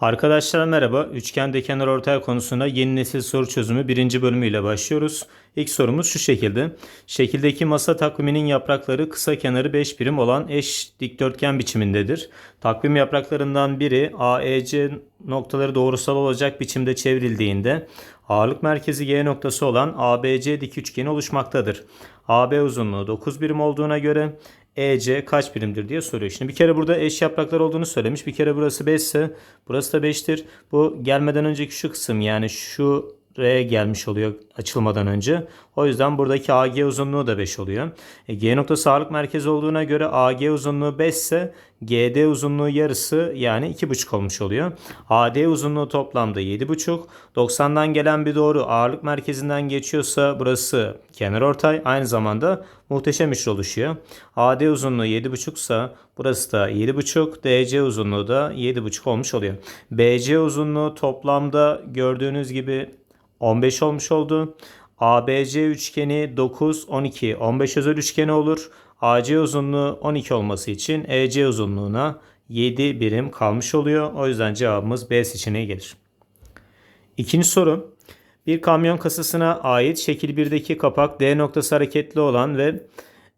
Arkadaşlar merhaba. Üçgende kenar ortay konusunda yeni nesil soru çözümü birinci bölümüyle başlıyoruz. İlk sorumuz şu şekilde. Şekildeki masa takviminin yaprakları kısa kenarı 5 birim olan eş dikdörtgen biçimindedir. Takvim yapraklarından biri AEC noktaları doğrusal olacak biçimde çevrildiğinde ağırlık merkezi G noktası olan ABC dik üçgeni oluşmaktadır. AB uzunluğu 9 birim olduğuna göre EC kaç birimdir diye soruyor. Şimdi bir kere burada eş yapraklar olduğunu söylemiş. Bir kere burası 5 ise burası da 5'tir. Bu gelmeden önceki şu kısım yani şu R gelmiş oluyor açılmadan önce. O yüzden buradaki AG uzunluğu da 5 oluyor. E, G noktası ağırlık merkezi olduğuna göre AG uzunluğu 5 ise GD uzunluğu yarısı yani 2,5 olmuş oluyor. AD uzunluğu toplamda 7,5. 90'dan gelen bir doğru ağırlık merkezinden geçiyorsa burası kenar ortay. Aynı zamanda muhteşem üçlü oluşuyor. AD uzunluğu 7,5 ise burası da 7,5. DC uzunluğu da 7,5 olmuş oluyor. BC uzunluğu toplamda gördüğünüz gibi 15 olmuş oldu. ABC üçgeni 9, 12, 15 özel üçgeni olur. AC uzunluğu 12 olması için EC uzunluğuna 7 birim kalmış oluyor. O yüzden cevabımız B seçeneği gelir. İkinci soru. Bir kamyon kasasına ait şekil 1'deki kapak D noktası hareketli olan ve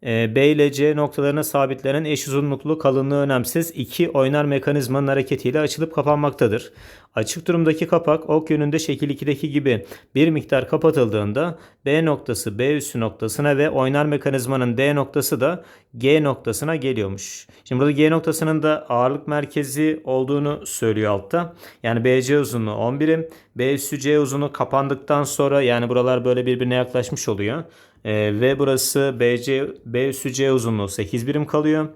B ile C noktalarına sabitlenen eş uzunluklu kalınlığı önemsiz iki oynar mekanizmanın hareketiyle açılıp kapanmaktadır. Açık durumdaki kapak ok yönünde şekil 2'deki gibi bir miktar kapatıldığında B noktası B üssü noktasına ve oynar mekanizmanın D noktası da G noktasına geliyormuş. Şimdi burada G noktasının da ağırlık merkezi olduğunu söylüyor altta. Yani BC uzunluğu 10 birim. B üssü C uzunluğu kapandıktan sonra yani buralar böyle birbirine yaklaşmış oluyor. Ee, ve burası BC, B üssü C uzunluğu 8 birim kalıyor.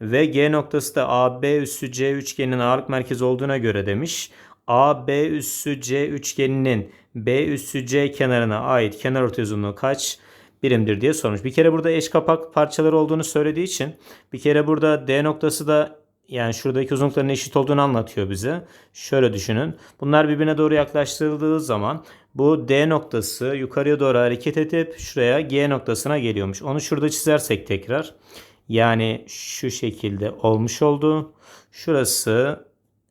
Ve G noktası da AB üssü C üçgeninin ağırlık merkezi olduğuna göre demiş. AB üssü C üçgeninin B üssü C kenarına ait kenar ortay uzunluğu kaç birimdir diye sormuş. Bir kere burada eş kapak parçaları olduğunu söylediği için bir kere burada D noktası da yani şuradaki uzunlukların eşit olduğunu anlatıyor bize. Şöyle düşünün. Bunlar birbirine doğru yaklaştırıldığı zaman bu D noktası yukarıya doğru hareket edip şuraya G noktasına geliyormuş. Onu şurada çizersek tekrar. Yani şu şekilde olmuş oldu. Şurası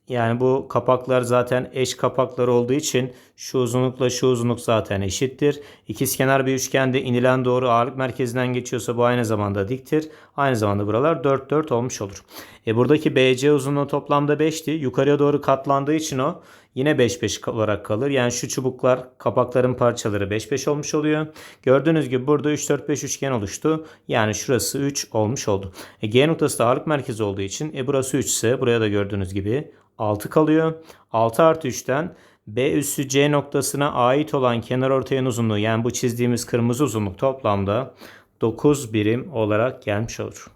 yani bu kapaklar zaten eş kapaklar olduğu için şu uzunlukla şu uzunluk zaten eşittir. İkizkenar bir üçgende inilen doğru ağırlık merkezinden geçiyorsa bu aynı zamanda diktir. Aynı zamanda buralar 4 4 olmuş olur. E buradaki BC uzunluğu toplamda 5'ti. Yukarıya doğru katlandığı için o yine 5 5 olarak kalır. Yani şu çubuklar kapakların parçaları 5 5 olmuş oluyor. Gördüğünüz gibi burada 3 4 5 üçgen oluştu. Yani şurası 3 olmuş oldu. E G noktası da ağırlık merkezi olduğu için e burası 3 ise buraya da gördüğünüz gibi 6 kalıyor. 6 artı 3'ten B üssü C noktasına ait olan kenar ortayın uzunluğu yani bu çizdiğimiz kırmızı uzunluk toplamda 9 birim olarak gelmiş olur.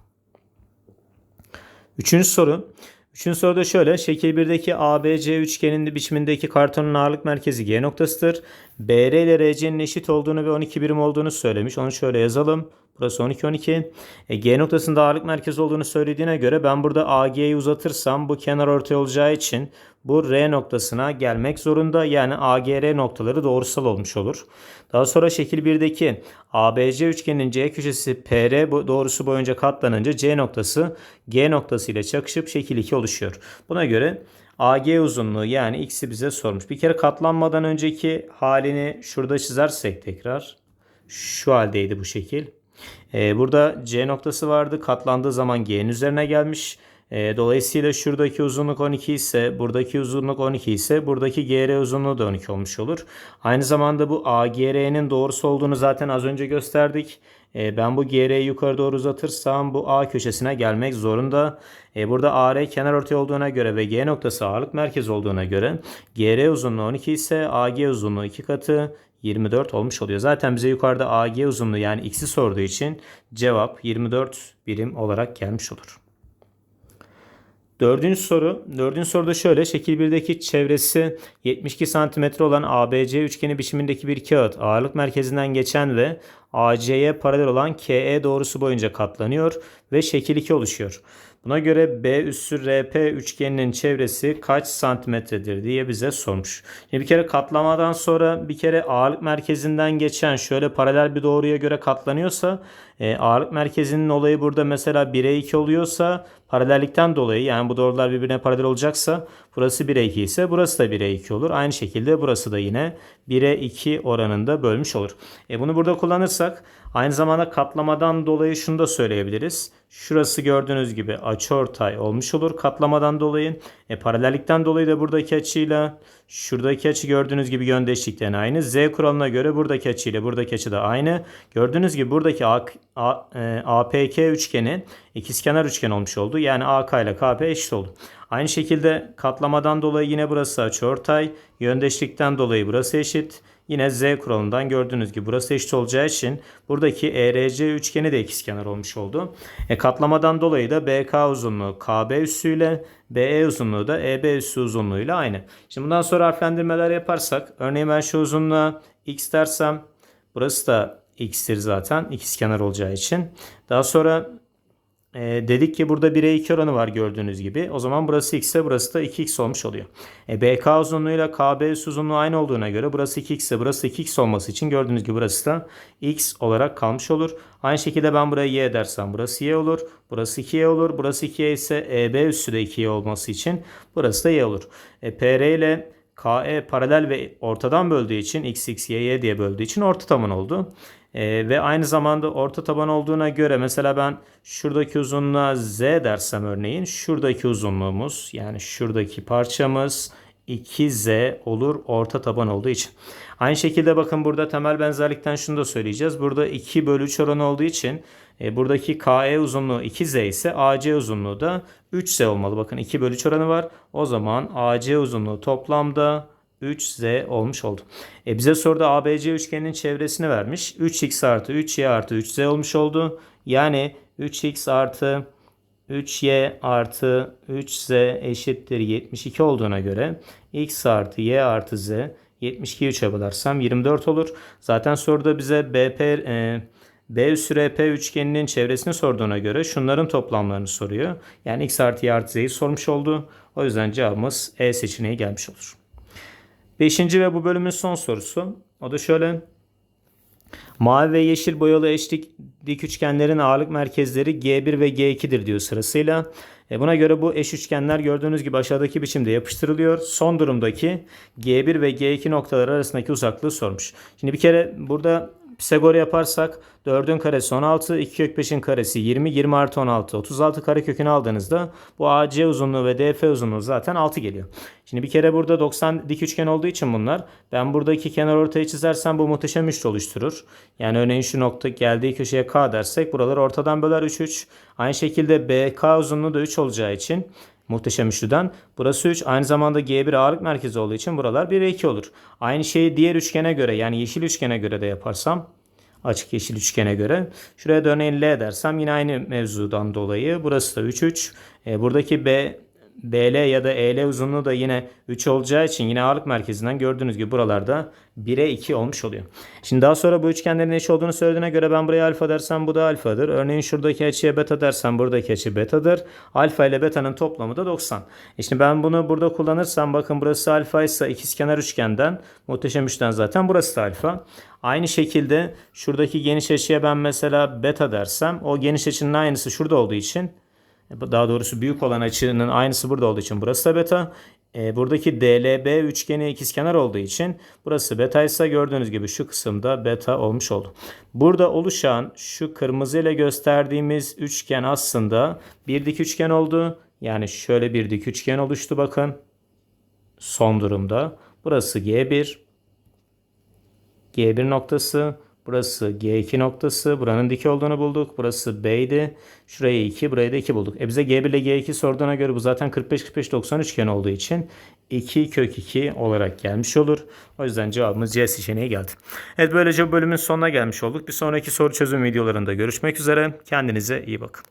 Üçüncü soru. Üçüncü soruda şöyle. Şekil 1'deki ABC üçgeninin biçimindeki kartonun ağırlık merkezi G noktasıdır. BR ile RC'nin eşit olduğunu ve 12 birim olduğunu söylemiş. Onu şöyle yazalım. Burası 12 12. E, G noktasında ağırlık merkezi olduğunu söylediğine göre ben burada AG'yi uzatırsam bu kenar ortay olacağı için bu R noktasına gelmek zorunda. Yani AGR noktaları doğrusal olmuş olur. Daha sonra şekil 1'deki ABC üçgeninin C köşesi PR doğrusu boyunca katlanınca C noktası G noktası ile çakışıp şekil 2 oluşuyor. Buna göre AG uzunluğu yani x'i bize sormuş. Bir kere katlanmadan önceki halini şurada çizersek tekrar. Şu haldeydi bu şekil. Ee, burada C noktası vardı. Katlandığı zaman G'nin üzerine gelmiş. Ee, dolayısıyla şuradaki uzunluk 12 ise buradaki uzunluk 12 ise buradaki GR uzunluğu da 12 olmuş olur. Aynı zamanda bu AGR'nin doğrusu olduğunu zaten az önce gösterdik. Ee, ben bu GR'yi yukarı doğru uzatırsam bu A köşesine gelmek zorunda. Burada AR kenar ortay olduğuna göre ve G noktası ağırlık merkezi olduğuna göre GR uzunluğu 12 ise AG uzunluğu 2 katı 24 olmuş oluyor. Zaten bize yukarıda AG uzunluğu yani x'i sorduğu için cevap 24 birim olarak gelmiş olur. Dördüncü soru. Dördüncü soruda şöyle. Şekil 1'deki çevresi 72 cm olan ABC üçgeni biçimindeki bir kağıt ağırlık merkezinden geçen ve AC'ye paralel olan KE doğrusu boyunca katlanıyor ve şekil 2 oluşuyor. Buna göre B üssü RP üçgeninin çevresi kaç santimetredir diye bize sormuş. Şimdi bir kere katlamadan sonra bir kere ağırlık merkezinden geçen şöyle paralel bir doğruya göre katlanıyorsa e, ağırlık merkezinin olayı burada mesela 1'e 2 oluyorsa paralellikten dolayı yani bu doğrular birbirine paralel olacaksa burası 1'e 2 ise burası da 1'e 2 olur. Aynı şekilde burası da yine 1'e 2 oranında bölmüş olur. E bunu burada kullanırsak aynı zamanda katlamadan dolayı şunu da söyleyebiliriz. Şurası gördüğünüz gibi açıortay olmuş olur katlamadan dolayı. E, paralellikten dolayı da buradaki açıyla şuradaki açı gördüğünüz gibi yöndeşlikten aynı. Z kuralına göre buradaki açıyla buradaki açı da aynı. Gördüğünüz gibi buradaki A, A, e, APK üçgeni ikizkenar üçgen olmuş oldu. Yani AK ile KP eşit oldu. Aynı şekilde katlamadan dolayı yine burası açıortay. Yöndeşlikten dolayı burası eşit. Yine Z kuralından gördüğünüz gibi burası eşit olacağı için buradaki ERC üçgeni de ikizkenar olmuş oldu. E, katlamadan dolayı da BK uzunluğu KB üssüyle BE uzunluğu da EB üssü uzunluğuyla aynı. Şimdi bundan sonra harflendirmeler yaparsak örneğin ben şu uzunluğa x dersem burası da x'tir zaten ikizkenar olacağı için. Daha sonra e, dedik ki burada 1'e 2 oranı var gördüğünüz gibi. O zaman burası x ise burası da 2x olmuş oluyor. E, BK uzunluğuyla KB uzunluğu aynı olduğuna göre burası 2x ise burası 2x olması için gördüğünüz gibi burası da x olarak kalmış olur. Aynı şekilde ben buraya y dersem burası y olur. Burası 2y olur. Burası 2y ise EB üssü de 2y olması için burası da y olur. E, PR ile KE paralel ve ortadan böldüğü için x x y y diye böldüğü için orta taban oldu. Ee, ve aynı zamanda orta taban olduğuna göre mesela ben şuradaki uzunluğa z dersem örneğin şuradaki uzunluğumuz yani şuradaki parçamız 2z olur orta taban olduğu için. Aynı şekilde bakın burada temel benzerlikten şunu da söyleyeceğiz. Burada 2 bölü 3 oranı olduğu için e, buradaki KE uzunluğu 2z ise AC uzunluğu da 3z olmalı. Bakın 2 bölü 3 oranı var. O zaman AC uzunluğu toplamda 3z olmuş oldu. E bize soruda ABC üçgeninin çevresini vermiş. 3x artı 3y artı 3z olmuş oldu. Yani 3x artı 3y artı 3z eşittir 72 olduğuna göre x artı y artı z 72'yi 3'e bölersem 24 olur. Zaten soruda bize BP e, B üssü RP üçgeninin çevresini sorduğuna göre şunların toplamlarını soruyor. Yani x artı y artı z'yi sormuş oldu. O yüzden cevabımız E seçeneği gelmiş olur. Beşinci ve bu bölümün son sorusu. O da şöyle. Mavi ve yeşil boyalı eşlik dik üçgenlerin ağırlık merkezleri G1 ve G2'dir diyor sırasıyla. E buna göre bu eş üçgenler gördüğünüz gibi aşağıdaki biçimde yapıştırılıyor. Son durumdaki G1 ve G2 noktalar arasındaki uzaklığı sormuş. Şimdi bir kere burada Pisagor yaparsak 4'ün karesi 16, 2 kök 5'in karesi 20, 20 artı 16, 36 kare kökünü aldığınızda bu AC uzunluğu ve DF uzunluğu zaten 6 geliyor. Şimdi bir kere burada 90 dik üçgen olduğu için bunlar ben buradaki kenar ortayı çizersem bu muhteşem üçlü oluşturur. Yani örneğin şu nokta geldiği köşeye K dersek buraları ortadan böler 3 3. Aynı şekilde BK uzunluğu da 3 olacağı için Muhteşem üçlüden. Burası 3. Aynı zamanda G1 ağırlık merkezi olduğu için buralar 1'e 2 olur. Aynı şeyi diğer üçgene göre yani yeşil üçgene göre de yaparsam açık yeşil üçgene göre. Şuraya da örneğin L dersem yine aynı mevzudan dolayı. Burası da 3 3. E, buradaki B BL ya da EL uzunluğu da yine 3 olacağı için yine ağırlık merkezinden gördüğünüz gibi buralarda 1'e 2 olmuş oluyor. Şimdi daha sonra bu üçgenlerin eş olduğunu söylediğine göre ben buraya alfa dersem bu da alfadır. Örneğin şuradaki açıya beta dersem buradaki açı betadır. Alfa ile beta'nın toplamı da 90. E şimdi ben bunu burada kullanırsam bakın burası alfa ise ikizkenar üçgenden muhteşem üçten zaten burası da alfa. Aynı şekilde şuradaki geniş açıya ben mesela beta dersem o geniş açının aynısı şurada olduğu için daha doğrusu büyük olan açının aynısı burada olduğu için burası da beta. E, buradaki DLB üçgeni ikizkenar olduğu için burası beta ise gördüğünüz gibi şu kısımda beta olmuş oldu. Burada oluşan şu kırmızı ile gösterdiğimiz üçgen aslında bir dik üçgen oldu. Yani şöyle bir dik üçgen oluştu bakın. Son durumda. Burası G1. G1 noktası. Burası G2 noktası. Buranın dik olduğunu bulduk. Burası B'ydi. Şuraya 2, buraya da 2 bulduk. E bize G1 ile G2 sorduğuna göre bu zaten 45-45-90 üçgen olduğu için 2 kök 2 olarak gelmiş olur. O yüzden cevabımız C seçeneği geldi. Evet böylece bölümün sonuna gelmiş olduk. Bir sonraki soru çözüm videolarında görüşmek üzere. Kendinize iyi bakın.